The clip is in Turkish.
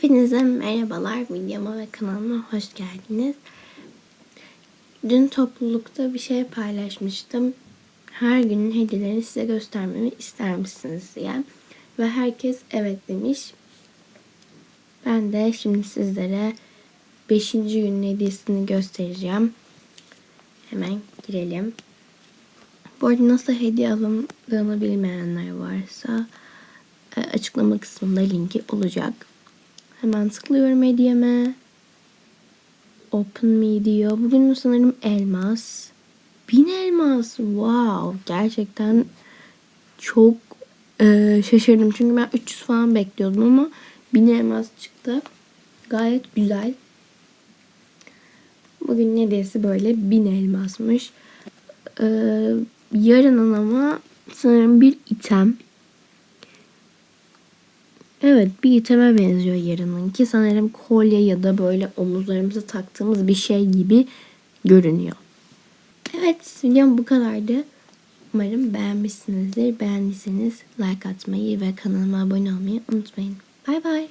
Hepinize merhabalar. Videoma ve kanalıma hoş geldiniz. Dün toplulukta bir şey paylaşmıştım. Her günün hediyelerini size göstermemi ister misiniz diye. Ve herkes evet demiş. Ben de şimdi sizlere 5. günün hediyesini göstereceğim. Hemen girelim. Bu arada nasıl hediye alındığını bilmeyenler varsa e, açıklama kısmında linki olacak. Hemen tıklıyorum hediyeme. Open me diyor. Bugün sanırım elmas. Bin elmas. Wow. Gerçekten çok e, şaşırdım. Çünkü ben 300 falan bekliyordum ama bin elmas çıktı. Gayet güzel. Bugün hediyesi böyle bin elmasmış. Ee, yarının ama sanırım bir item. Evet bir iteme benziyor yarınınki. Sanırım kolye ya da böyle omuzlarımıza taktığımız bir şey gibi görünüyor. Evet videom bu kadardı. Umarım beğenmişsinizdir. Beğendiyseniz like atmayı ve kanalıma abone olmayı unutmayın. Bay bay.